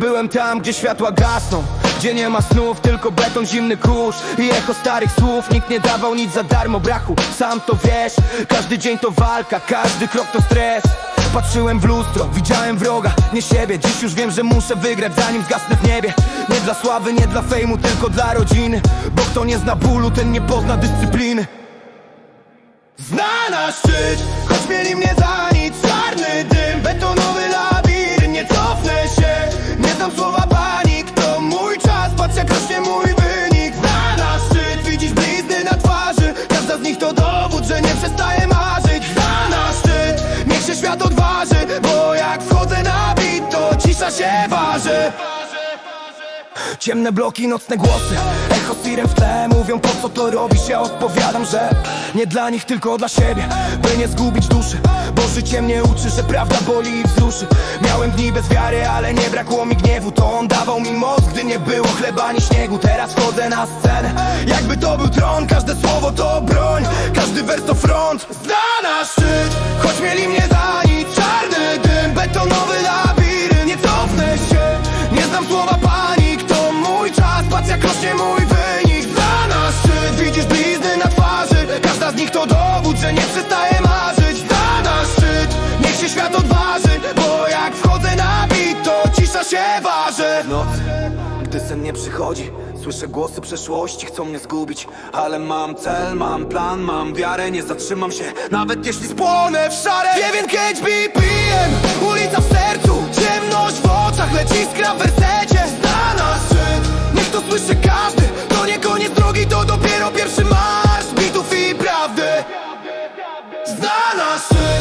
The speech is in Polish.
Byłem tam, gdzie światła gasną Gdzie nie ma snów, tylko beton, zimny kurz I echo starych słów. Nikt nie dawał nic za darmo, brachu Sam to wiesz. Każdy dzień to walka, każdy krok to stres. Patrzyłem w lustro, widziałem wroga, nie siebie. Dziś już wiem, że muszę wygrać zanim zgasnę w niebie. Nie dla sławy, nie dla fejmu, tylko dla rodziny. Bo kto nie zna bólu, ten nie pozna dyscypliny. Zna nasz szczyt, choć mieli mnie za się waży. Ciemne bloki, nocne głosy. Echo sirem w tle Mówią po co to robisz? Ja odpowiadam, że Nie dla nich, tylko dla siebie. By nie zgubić duszy Bo życie mnie uczy, że prawda boli i wzruszy. Miałem dni bez wiary, ale nie brakło mi gniewu. To on dawał mi moc, gdy nie było chleba ani śniegu. Teraz wchodzę na scenę. Jakby to był tron Każde słowo to broń. Każdy wers to front. Zna nasz szczyt Choć mieli mnie za przestaje marzyć. Za nasz szczyt, niech się świat odważy Bo jak wchodzę na bit, to cisza się waży. Noc, gdy sen nie przychodzi Słyszę głosy przeszłości, chcą mnie zgubić. Ale mam cel, mam plan, mam wiarę Nie zatrzymam się, nawet jeśli spłonę w szare. 9 BPM, ulica w sercu Zna